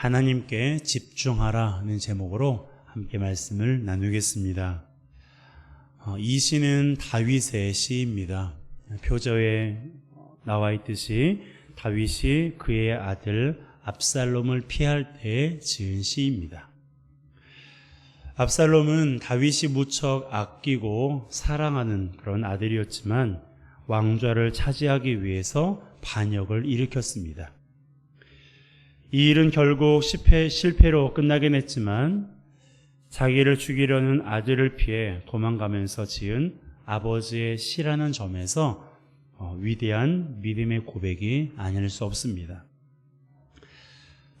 하나님께 집중하라는 제목으로 함께 말씀을 나누겠습니다. 어, 이 시는 다윗의 시입니다. 표저에 나와 있듯이 다윗이 그의 아들 압살롬을 피할 때 지은 시입니다. 압살롬은 다윗이 무척 아끼고 사랑하는 그런 아들이었지만 왕좌를 차지하기 위해서 반역을 일으켰습니다. 이 일은 결국 실패, 실패로 끝나긴 했지만 자기를 죽이려는 아들을 피해 도망가면서 지은 아버지의 시라는 점에서 어, 위대한 믿음의 고백이 아닐 수 없습니다.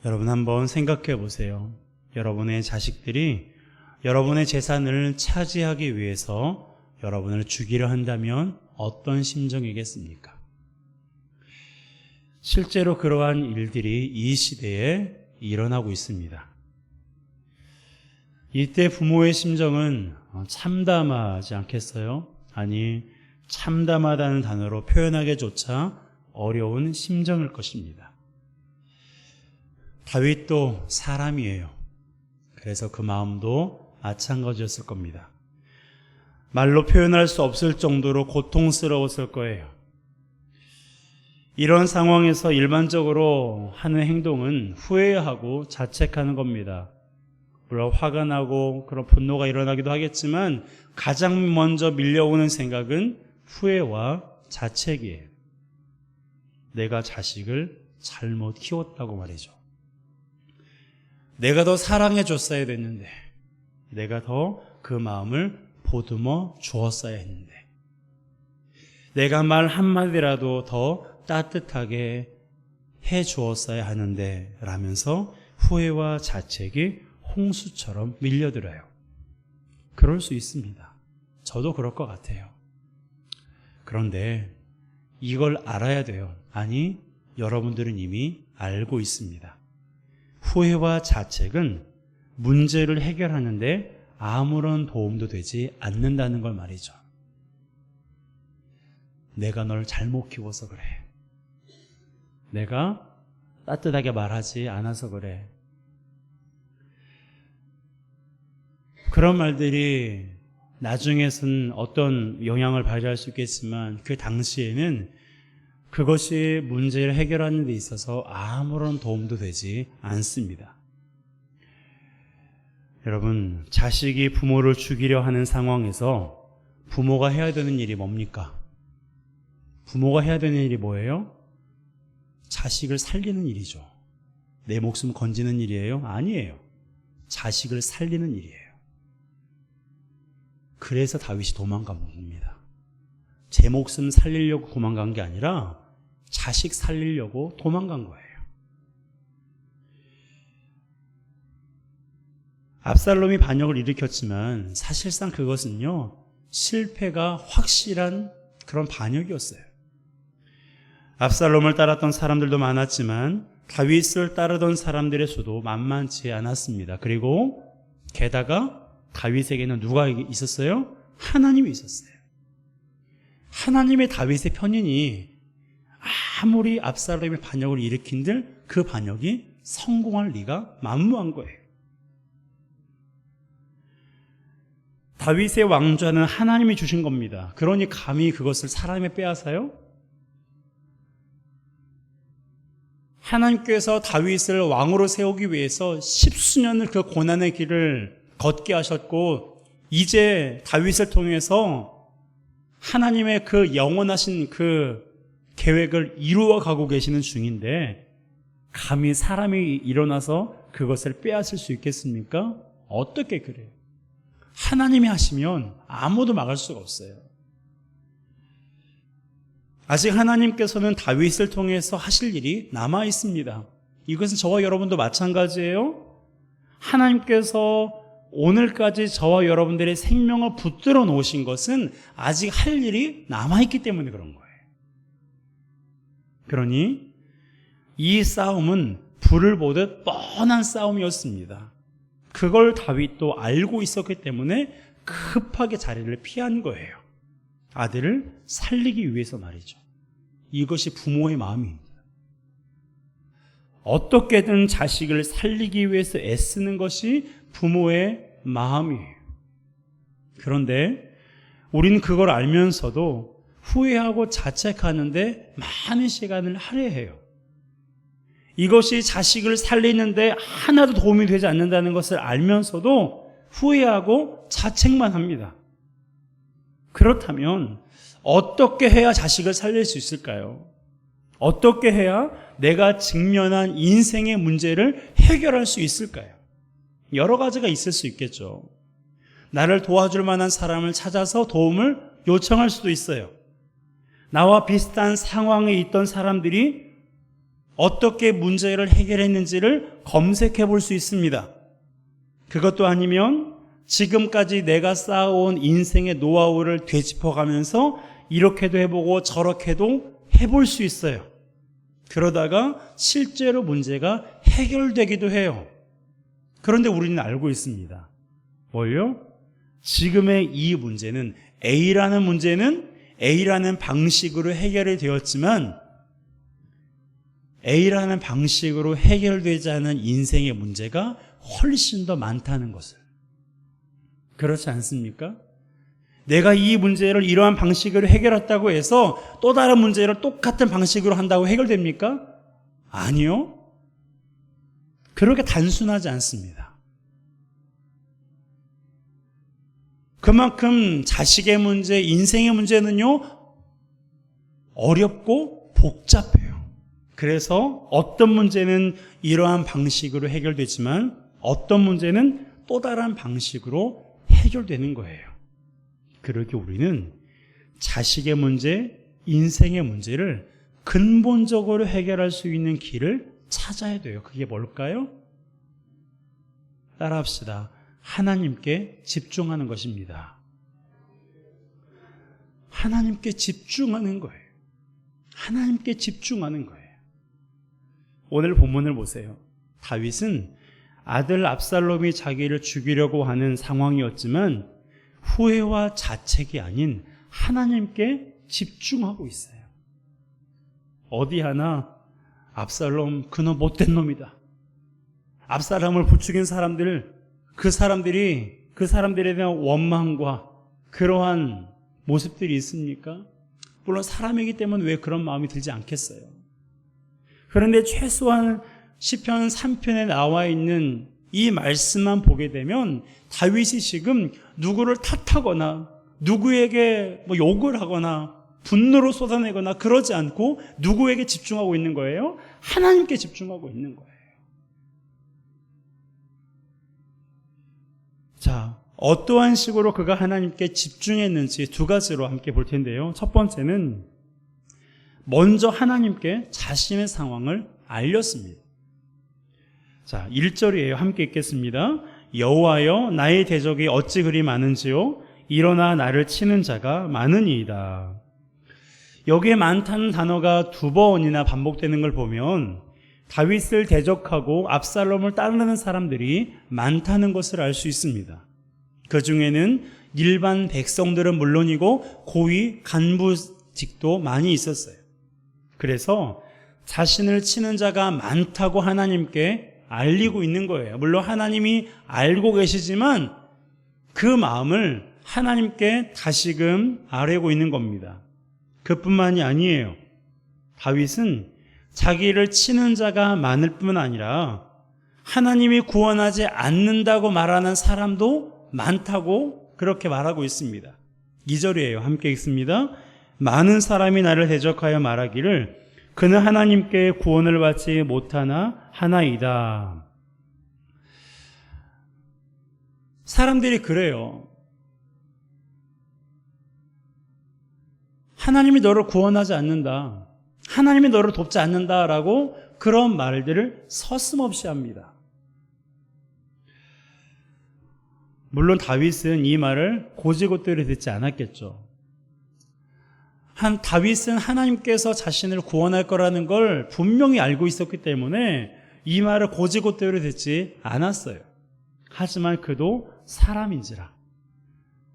여러분 한번 생각해 보세요. 여러분의 자식들이 여러분의 재산을 차지하기 위해서 여러분을 죽이려 한다면 어떤 심정이겠습니까? 실제로 그러한 일들이 이 시대에 일어나고 있습니다. 이때 부모의 심정은 참담하지 않겠어요? 아니, 참담하다는 단어로 표현하기조차 어려운 심정일 것입니다. 다윗도 사람이에요. 그래서 그 마음도 마찬가지였을 겁니다. 말로 표현할 수 없을 정도로 고통스러웠을 거예요. 이런 상황에서 일반적으로 하는 행동은 후회하고 자책하는 겁니다. 물론 화가 나고 그런 분노가 일어나기도 하겠지만 가장 먼저 밀려오는 생각은 후회와 자책이에요. 내가 자식을 잘못 키웠다고 말이죠. 내가 더 사랑해 줬어야 됐는데, 내가 더 그 마음을 보듬어 주었어야 했는데, 내가 말 한마디라도 더 따뜻하게 해 주었어야 하는데, 라면서 후회와 자책이 홍수처럼 밀려들어요. 그럴 수 있습니다. 저도 그럴 것 같아요. 그런데 이걸 알아야 돼요. 아니, 여러분들은 이미 알고 있습니다. 후회와 자책은 문제를 해결하는데 아무런 도움도 되지 않는다는 걸 말이죠. 내가 널 잘못 키워서 그래. 내가 따뜻하게 말하지 않아서 그래. 그런 말들이 나중에는 어떤 영향을 발휘할 수 있겠지만 그 당시에는 그것이 문제를 해결하는 데 있어서 아무런 도움도 되지 않습니다. 여러분, 자식이 부모를 죽이려 하는 상황에서 부모가 해야 되는 일이 뭡니까? 부모가 해야 되는 일이 뭐예요? 자식을 살리는 일이죠. 내 목숨 건지는 일이에요? 아니에요. 자식을 살리는 일이에요. 그래서 다윗이 도망간 겁니다. 제 목숨 살리려고 도망간 게 아니라 자식 살리려고 도망간 거예요. 압살롬이 반역을 일으켰지만 사실상 그것은요, 실패가 확실한 그런 반역이었어요. 압살롬을 따랐던 사람들도 많았지만 다윗을 따르던 사람들의 수도 만만치 않았습니다. 그리고 게다가 다윗에게는 누가 있었어요? 하나님이 있었어요. 하나님의 다윗의 편인이 아무리 압살롬의 반역을 일으킨들 그 반역이 성공할 리가 만무한 거예요. 다윗의 왕좌는 하나님이 주신 겁니다. 그러니 감히 그것을 사람에 빼앗아요? 하나님께서 다윗을 왕으로 세우기 위해서 십수년을 그 고난의 길을 걷게 하셨고 이제 다윗을 통해서 하나님의 그 영원하신 그 계획을 이루어 가고 계시는 중인데 감히 사람이 일어나서 그것을 빼앗을 수 있겠습니까? 어떻게 그래요? 하나님이 하시면 아무도 막을 수가 없어요. 아직 하나님께서는 다윗을 통해서 하실 일이 남아 있습니다. 이것은 저와 여러분도 마찬가지예요. 하나님께서 오늘까지 저와 여러분들의 생명을 붙들어 놓으신 것은 아직 할 일이 남아있기 때문에 그런 거예요. 그러니 이 싸움은 불을 보듯 뻔한 싸움이었습니다. 그걸 다윗도 알고 있었기 때문에 급하게 자리를 피한 거예요. 아들을 살리기 위해서 말이죠. 이것이 부모의 마음입니다. 어떻게든 자식을 살리기 위해서 애쓰는 것이 부모의 마음이에요. 그런데 우리는 그걸 알면서도 후회하고 자책하는데 많은 시간을 할애해요. 이것이 자식을 살리는데 하나도 도움이 되지 않는다는 것을 알면서도 후회하고 자책만 합니다. 그렇다면 어떻게 해야 자식을 살릴 수 있을까요? 어떻게 해야 내가 직면한 인생의 문제를 해결할 수 있을까요? 여러 가지가 있을 수 있겠죠. 나를 도와줄 만한 사람을 찾아서 도움을 요청할 수도 있어요. 나와 비슷한 상황에 있던 사람들이 어떻게 문제를 해결했는지를 검색해 볼 수 있습니다. 그것도 아니면 지금까지 내가 쌓아온 인생의 노하우를 되짚어 가면서 이렇게도 해보고 저렇게도 해볼 수 있어요. 그러다가 실제로 문제가 해결되기도 해요. 그런데 우리는 알고 있습니다. 뭘요? 지금의 이 문제는 A라는 문제는 A라는 방식으로 해결이 되었지만 A라는 방식으로 해결되지 않은 인생의 문제가 훨씬 더 많다는 것을. 그렇지 않습니까? 내가 이 문제를 이러한 방식으로 해결했다고 해서 또 다른 문제를 똑같은 방식으로 한다고 해결됩니까? 아니요. 그렇게 단순하지 않습니다. 그만큼 자식의 문제, 인생의 문제는요, 어렵고 복잡해요. 그래서 어떤 문제는 이러한 방식으로 해결되지만 어떤 문제는 또 다른 방식으로 해결되는 거예요. 그렇게 우리는 자식의 문제, 인생의 문제를 근본적으로 해결할 수 있는 길을 찾아야 돼요. 그게 뭘까요? 따라합시다. 하나님께 집중하는 것입니다. 하나님께 집중하는 거예요. 하나님께 집중하는 거예요. 오늘 본문을 보세요. 다윗은 아들 압살롬이 자기를 죽이려고 하는 상황이었지만 후회와 자책이 아닌 하나님께 집중하고 있어요. 어디 하나 압살롬 그놈 못된 놈이다. 압살롬을 부추긴 사람들 그 사람들이 그 사람들에 대한 원망과 그러한 모습들이 있습니까? 물론 사람이기 때문에 왜 그런 마음이 들지 않겠어요. 그런데 최소한 시편 3편에 나와 있는 이 말씀만 보게 되면 다윗이 지금 누구를 탓하거나 누구에게 뭐 욕을 하거나 분노로 쏟아내거나 그러지 않고 누구에게 집중하고 있는 거예요? 하나님께 집중하고 있는 거예요. 자, 어떠한 식으로 그가 하나님께 집중했는지 두 가지로 함께 볼 텐데요. 첫 번째는 먼저 하나님께 자신의 상황을 알렸습니다. 자, 1절이에요. 함께 읽겠습니다. 여호와여 나의 대적이 어찌 그리 많은지요 일어나 나를 치는 자가 많으니이다. 여기에 많다는 단어가 두 번이나 반복되는 걸 보면 다윗을 대적하고 압살롬을 따르는 사람들이 많다는 것을 알 수 있습니다. 그 중에는 일반 백성들은 물론이고 고위 간부직도 많이 있었어요. 그래서 자신을 치는 자가 많다고 하나님께 알리고 있는 거예요. 물론 하나님이 알고 계시지만 그 마음을 하나님께 다시금 아뢰고 있는 겁니다. 그뿐만이 아니에요. 다윗은 자기를 치는 자가 많을 뿐 아니라 하나님이 구원하지 않는다고 말하는 사람도 많다고 그렇게 말하고 있습니다. 2절이에요. 함께 읽습니다. 많은 사람이 나를 대적하여 말하기를 그는 하나님께 구원을 받지 못하나 하나이다. 사람들이 그래요. 하나님이 너를 구원하지 않는다. 하나님이 너를 돕지 않는다라고 그런 말들을 서슴없이 합니다. 물론 다윗은 이 말을 고지고대로 듣지 않았겠죠. 한 다윗은 하나님께서 자신을 구원할 거라는 걸 분명히 알고 있었기 때문에 이 말을 고지고대로 듣지 않았어요. 하지만 그도 사람인지라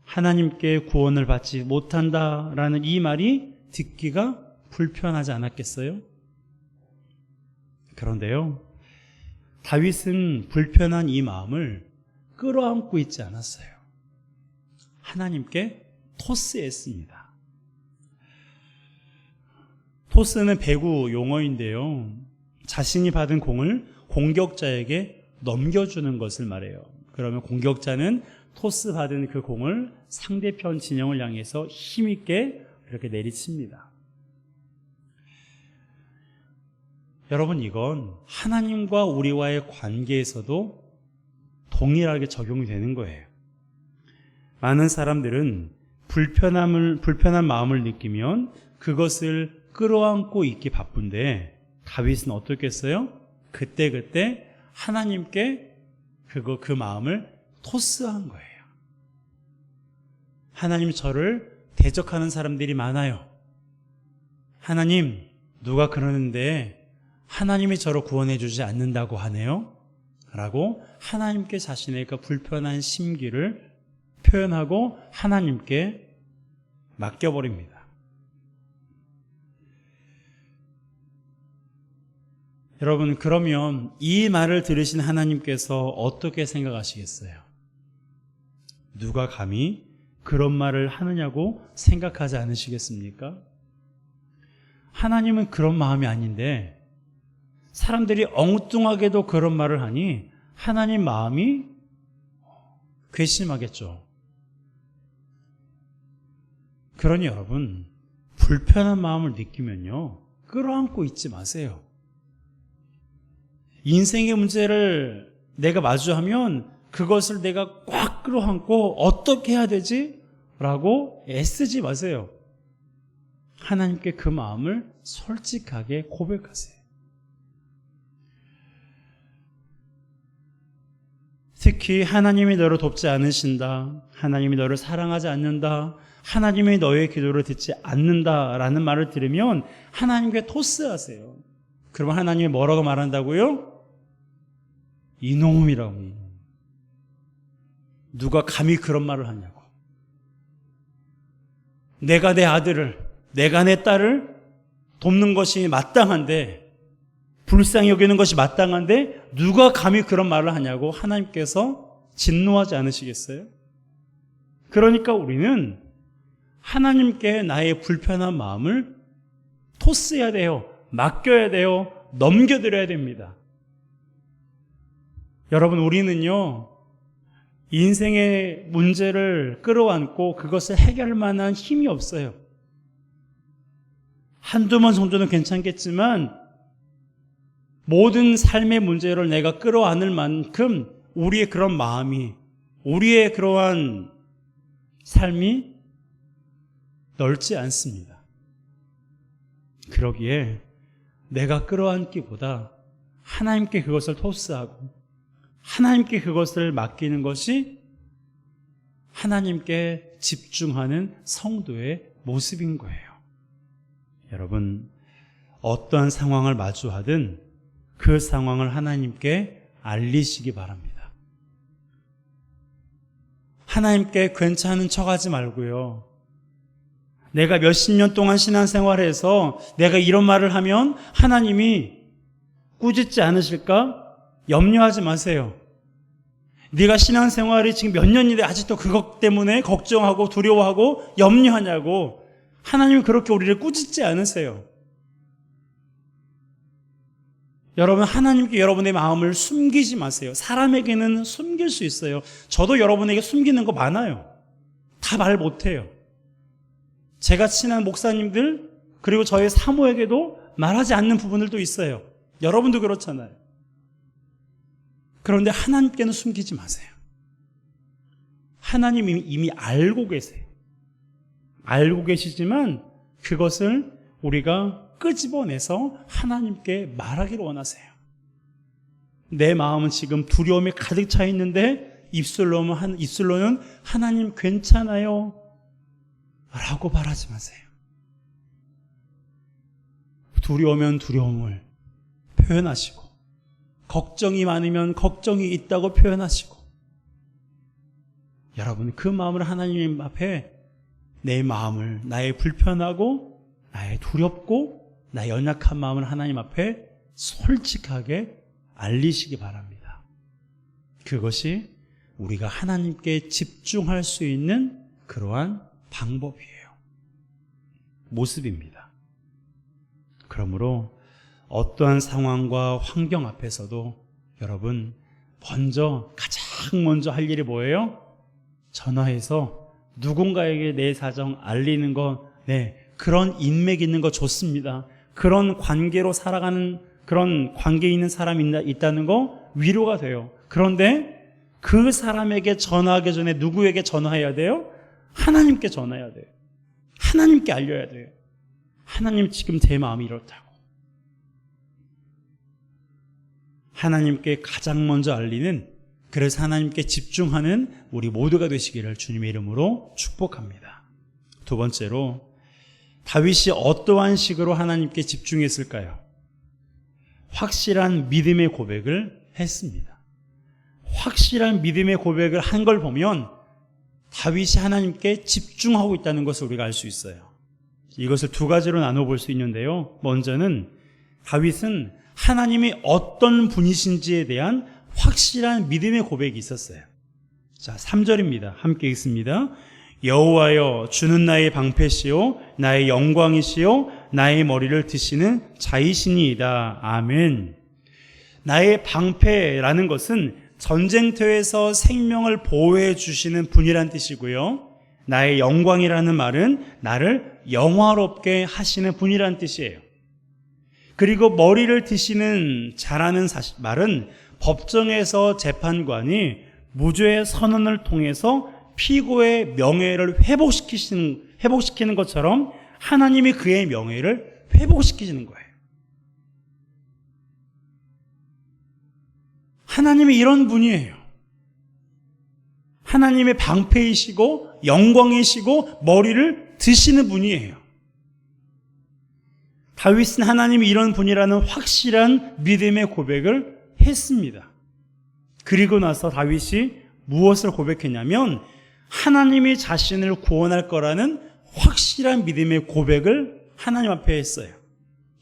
하나님께 구원을 받지 못한다라는 이 말이 듣기가 불편하지 않았겠어요? 그런데요, 다윗은 불편한 이 마음을 끌어안고 있지 않았어요. 하나님께 토스했습니다. 토스는 배구 용어인데요. 자신이 받은 공을 공격자에게 넘겨주는 것을 말해요. 그러면 공격자는 토스 받은 그 공을 상대편 진영을 향해서 힘있게 이렇게 내리칩니다. 여러분, 이건 하나님과 우리와의 관계에서도 동일하게 적용이 되는 거예요. 많은 사람들은 불편함을, 불편한 마음을 느끼면 그것을 끌어안고 있기 바쁜데 다윗은 어떻겠어요? 그때 그때 하나님께 그거, 그 마음을 토스한 거예요. 하나님 저를 대적하는 사람들이 많아요. 하나님, 누가 그러는데 하나님이 저를 구원해 주지 않는다고 하네요? 라고 하나님께 자신의 그 불편한 심기를 표현하고 하나님께 맡겨버립니다. 여러분, 그러면 이 말을 들으신 하나님께서 어떻게 생각하시겠어요? 누가 감히 그런 말을 하느냐고 생각하지 않으시겠습니까? 하나님은 그런 마음이 아닌데 사람들이 엉뚱하게도 그런 말을 하니 하나님 마음이 괘씸하겠죠. 그러니 여러분, 불편한 마음을 느끼면요, 끌어안고 있지 마세요. 인생의 문제를 내가 마주하면 그것을 내가 꽉 끌어안고 어떻게 해야 되지? 라고 애쓰지 마세요. 하나님께 그 마음을 솔직하게 고백하세요. 특히 하나님이 너를 돕지 않으신다. 하나님이 너를 사랑하지 않는다. 하나님이 너의 기도를 듣지 않는다 라는 말을 들으면 하나님께 토스하세요. 그러면 하나님이 뭐라고 말한다고요? 이놈이라고. 누가 감히 그런 말을 하냐고. 내가 내 아들을, 내가 내 딸을 돕는 것이 마땅한데, 불쌍히 여기는 것이 마땅한데, 누가 감히 그런 말을 하냐고 하나님께서 진노하지 않으시겠어요? 그러니까 우리는 하나님께 나의 불편한 마음을 토스해야 돼요. 맡겨야 돼요. 넘겨드려야 됩니다. 여러분, 우리는요, 인생의 문제를 끌어안고 그것을 해결할 만한 힘이 없어요. 한두 번 정도는 괜찮겠지만, 모든 삶의 문제를 내가 끌어안을 만큼 우리의 그런 마음이, 우리의 그러한 삶이 넓지 않습니다. 그러기에 내가 끌어안기보다 하나님께 그것을 토스하고 하나님께 그것을 맡기는 것이 하나님께 집중하는 성도의 모습인 거예요. 여러분, 어떠한 상황을 마주하든 그 상황을 하나님께 알리시기 바랍니다. 하나님께 괜찮은 척 하지 말고요. 내가 몇십 년 동안 신앙생활해서 내가 이런 말을 하면 하나님이 꾸짖지 않으실까? 염려하지 마세요. 네가 신앙생활이 지금 몇 년인데 아직도 그것 때문에 걱정하고 두려워하고 염려하냐고 하나님이 그렇게 우리를 꾸짖지 않으세요. 여러분 하나님께 여러분의 마음을 숨기지 마세요. 사람에게는 숨길 수 있어요. 저도 여러분에게 숨기는 거 많아요. 다 말 못해요. 제가 친한 목사님들 그리고 저의 사모에게도 말하지 않는 부분들도 있어요. 여러분도 그렇잖아요. 그런데 하나님께는 숨기지 마세요. 하나님이 이미 알고 계세요. 알고 계시지만 그것을 우리가 끄집어내서 하나님께 말하기를 원하세요. 내 마음은 지금 두려움에 가득 차 있는데 입술로는, 입술로는 하나님 괜찮아요. 라고 말하지 마세요. 두려우면 두려움을 표현하시고 걱정이 많으면 걱정이 있다고 표현하시고 여러분 그 마음을 하나님 앞에 내 마음을 나의 불편하고 나의 두렵고 나의 연약한 마음을 하나님 앞에 솔직하게 알리시기 바랍니다. 그것이 우리가 하나님께 집중할 수 있는 그러한 방법이에요. 모습입니다. 그러므로 어떠한 상황과 환경 앞에서도 여러분 먼저 가장 먼저 할 일이 뭐예요? 전화해서 누군가에게 내 사정 알리는 거, 네, 그런 인맥 있는 거 좋습니다. 그런 관계로 살아가는 그런 관계 있는 사람이 있다- 있다는 거 위로가 돼요. 그런데 그 사람에게 전화하기 전에 누구에게 전화해야 돼요? 하나님께 전화해야 돼요. 하나님께 알려야 돼요. 하나님 지금 제 마음이 이렇다고. 하나님께 가장 먼저 알리는 그래서 하나님께 집중하는 우리 모두가 되시기를 주님의 이름으로 축복합니다. 두 번째로 다윗이 어떠한 식으로 하나님께 집중했을까요? 확실한 믿음의 고백을 했습니다. 확실한 믿음의 고백을 한 걸 보면 다윗이 하나님께 집중하고 있다는 것을 우리가 알 수 있어요. 이것을 두 가지로 나눠 볼 수 있는데요. 먼저는 다윗은 하나님이 어떤 분이신지에 대한 확실한 믿음의 고백이 있었어요. 자, 3절입니다. 함께 읽습니다. 여호와여 주는 나의 방패시요 나의 영광이시요 나의 머리를 드시는 자이시니이다. 아멘. 나의 방패라는 것은 전쟁터에서 생명을 보호해 주시는 분이란 뜻이고요. 나의 영광이라는 말은 나를 영화롭게 하시는 분이란 뜻이에요. 그리고 머리를 드시는 자라는 사실, 말은 법정에서 재판관이 무죄의 선언을 통해서 피고의 명예를 회복시키시는, 회복시키는 것처럼 하나님이 그의 명예를 회복시키시는 거예요. 하나님이 이런 분이에요. 하나님의 방패이시고 영광이시고 머리를 드시는 분이에요. 다윗은 하나님이 이런 분이라는 확실한 믿음의 고백을 했습니다. 그리고 나서 다윗이 무엇을 고백했냐면 하나님이 자신을 구원할 거라는 확실한 믿음의 고백을 하나님 앞에 했어요.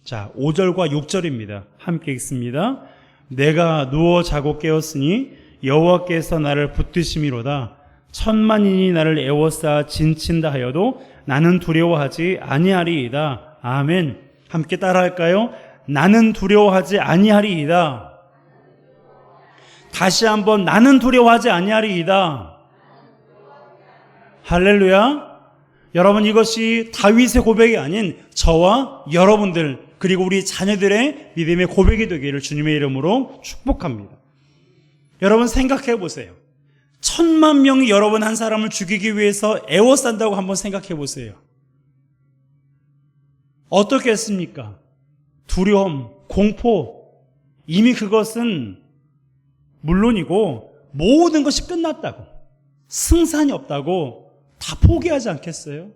자, 5절과 6절입니다. 함께 읽습니다. 내가 누워 자고 깨었으니 여호와께서 나를 붙드심이로다. 천만인이 나를 애워싸 진친다 하여도 나는 두려워하지 아니하리이다. 아멘. 함께 따라할까요? 나는 두려워하지 아니하리이다. 다시 한번 나는 두려워하지 아니하리이다. 할렐루야. 여러분 이것이 다윗의 고백이 아닌 저와 여러분들 그리고 우리 자녀들의 믿음의 고백이 되기를 주님의 이름으로 축복합니다. 여러분 생각해 보세요. 천만 명이 여러분 한 사람을 죽이기 위해서 애워싼다고 한번 생각해 보세요. 어떻게 했습니까? 두려움, 공포, 이미 그것은 물론이고 모든 것이 끝났다고, 승산이 없다고 다 포기하지 않겠어요?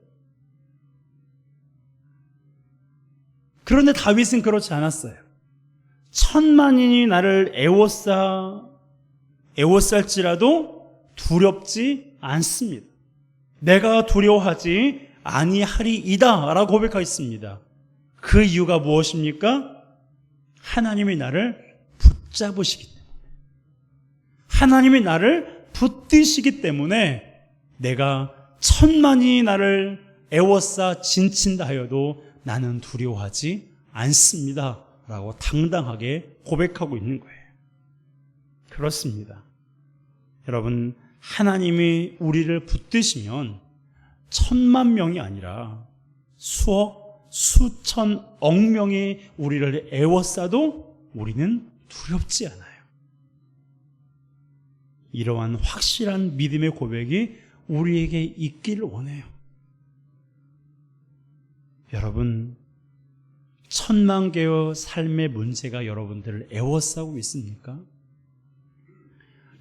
그런데 다윗은 그렇지 않았어요. 천만인이 나를 애워싸, 애워쌀지라도 두렵지 않습니다. 내가 두려워하지 아니하리이다 라고 고백하였습니다. 그 이유가 무엇입니까? 하나님이 나를 붙잡으시기 때문에. 하나님이 나를 붙드시기 때문에 내가 천만이 나를 애워싸 진친다 하여도 나는 두려워하지 않습니다. 라고 당당하게 고백하고 있는 거예요. 그렇습니다. 여러분, 하나님이 우리를 붙드시면 천만 명이 아니라 수억, 수천, 억 명이 우리를 애워싸도 우리는 두렵지 않아요. 이러한 확실한 믿음의 고백이 우리에게 있기를 원해요. 여러분, 천만 개의 삶의 문제가 여러분들을 애워싸고 있습니까?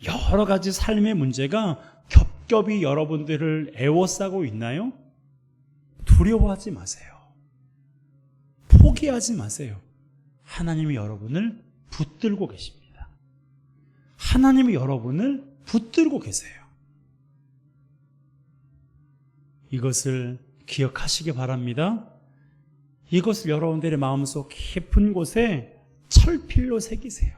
여러 가지 삶의 문제가 겹겹이 여러분들을 애워싸고 있나요? 두려워하지 마세요. 포기하지 마세요. 하나님이 여러분을 붙들고 계십니다. 하나님이 여러분을 붙들고 계세요. 이것을 기억하시기 바랍니다. 이것을 여러분들의 마음속 깊은 곳에 철필로 새기세요.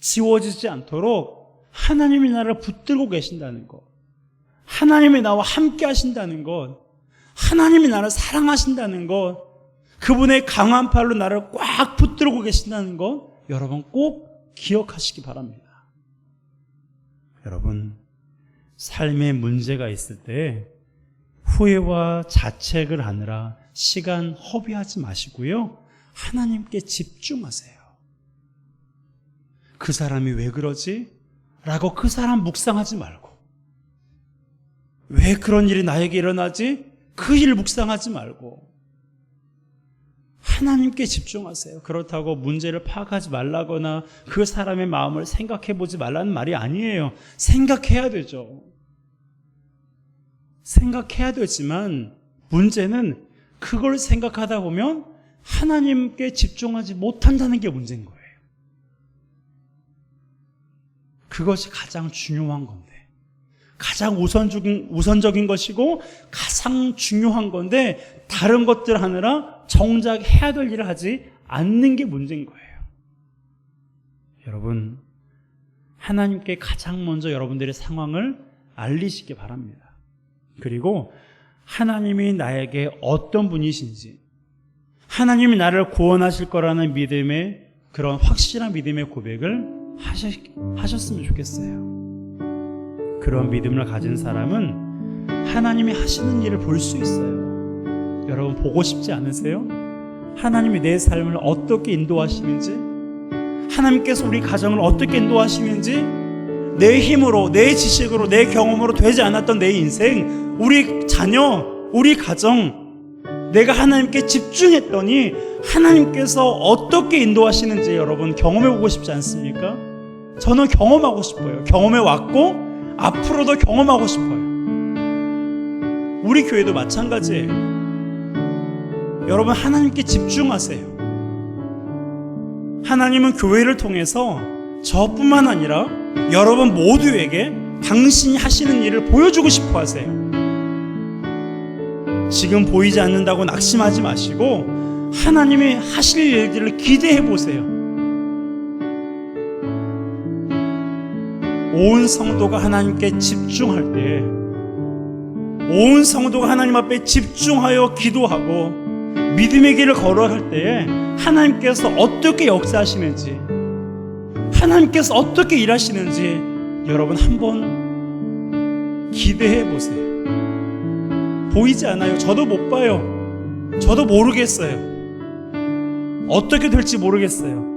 지워지지 않도록 하나님이 나를 붙들고 계신다는 것. 하나님이 나와 함께 하신다는 것. 하나님이 나를 사랑하신다는 것. 그분의 강한 팔로 나를 꽉 붙들고 계신다는 것. 여러분 꼭 기억하시기 바랍니다. 여러분, 삶에 문제가 있을 때 후회와 자책을 하느라 시간 허비하지 마시고요. 하나님께 집중하세요. 그 사람이 왜 그러지? 라고 그 사람 묵상하지 말고. 왜 그런 일이 나에게 일어나지? 그 일 묵상하지 말고. 하나님께 집중하세요. 그렇다고 문제를 파악하지 말라거나 그 사람의 마음을 생각해 보지 말라는 말이 아니에요. 생각해야 되죠. 생각해야 되지만 문제는 그걸 생각하다 보면 하나님께 집중하지 못한다는 게 문제인 거예요. 그것이 가장 중요한 건데. 가장 우선적인, 우선적인 것이고 가장 중요한 건데 다른 것들 하느라 정작 해야 될 일을 하지 않는 게 문제인 거예요. 여러분, 하나님께 가장 먼저 여러분들의 상황을 알리시기 바랍니다. 그리고 하나님이 나에게 어떤 분이신지, 하나님이 나를 구원하실 거라는 믿음의 그런 확실한 믿음의 고백을 하셨, 하셨으면 좋겠어요. 그런 믿음을 가진 사람은 하나님이 하시는 일을 볼 수 있어요. 여러분 보고 싶지 않으세요? 하나님이 내 삶을 어떻게 인도하시는지, 하나님께서 우리 가정을 어떻게 인도하시는지, 내 힘으로, 내 지식으로, 내 경험으로 되지 않았던 내 인생, 우리 자녀, 우리 가정, 내가 하나님께 집중했더니 하나님께서 어떻게 인도하시는지 여러분 경험해 보고 싶지 않습니까? 저는 경험하고 싶어요. 경험해 왔고 앞으로도 경험하고 싶어요. 우리 교회도 마찬가지예요. 여러분 하나님께 집중하세요. 하나님은 교회를 통해서 저뿐만 아니라 여러분 모두에게 당신이 하시는 일을 보여주고 싶어 하세요. 지금 보이지 않는다고 낙심하지 마시고 하나님이 하실 일들을 기대해 보세요. 온 성도가 하나님께 집중할 때, 온 성도가 하나님 앞에 집중하여 기도하고 믿음의 길을 걸어갈 때에 하나님께서 어떻게 역사하시는지, 하나님께서 어떻게 일하시는지 여러분 한번 기대해 보세요. 보이지 않아요. 저도 못 봐요. 저도 모르겠어요. 어떻게 될지 모르겠어요.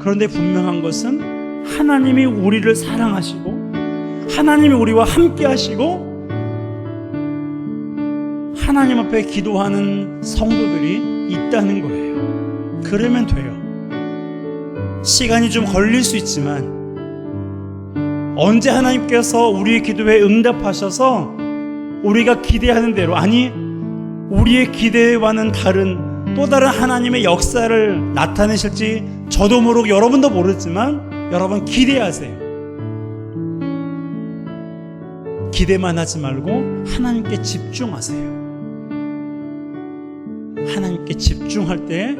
그런데 분명한 것은 하나님이 우리를 사랑하시고 하나님이 우리와 함께 하시고 하나님 앞에 기도하는 성도들이 있다는 거예요. 그러면 돼요. 시간이 좀 걸릴 수 있지만 언제 하나님께서 우리의 기도에 응답하셔서 우리가 기대하는 대로 아니 우리의 기대와는 다른 또 다른 하나님의 역사를 나타내실지 저도 모르고 여러분도 모르지만 여러분 기대하세요. 기대만 하지 말고 하나님께 집중하세요. 하나님께 집중할 때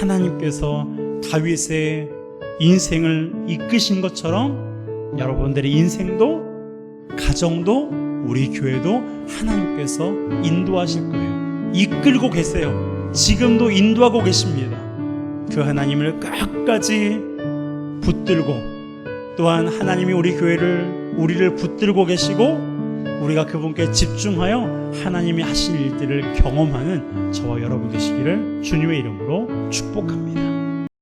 하나님께서 다윗의 인생을 이끄신 것처럼 여러분들의 인생도 가정도 우리 교회도 하나님께서 인도하실 거예요. 이끌고 계세요. 지금도 인도하고 계십니다. 그 하나님을 끝까지 붙들고 또한 하나님이 우리 교회를 우리를 붙들고 계시고 우리가 그분께 집중하여 하나님이 하실 일들을 경험하는 저와 여러분 되시기를 주님의 이름으로 축복합니다.